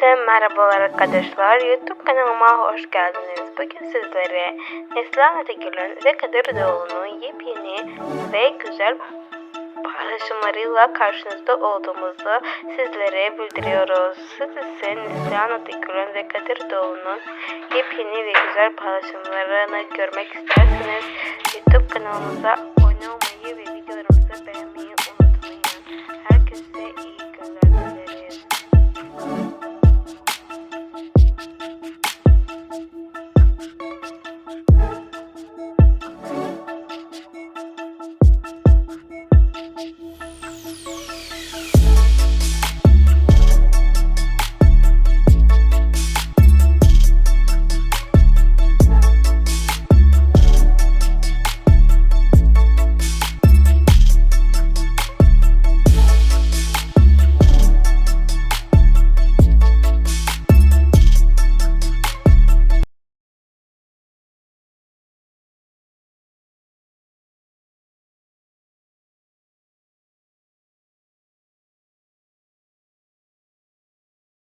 Herkese merhabalar arkadaşlar. YouTube kanalıma hoş geldiniz. Bugün sizlere Neslihan Ategül'ün ve Kadir Doğulu'nun yepyeni ve güzel paylaşımlarıyla karşınızda olduğumuzu sizlere bildiriyoruz. Siz ise Neslihan Ategül'ün ve Kadir Doğulu'nun yepyeni ve güzel paylaşımlarını görmek isterseniz YouTube kanalımıza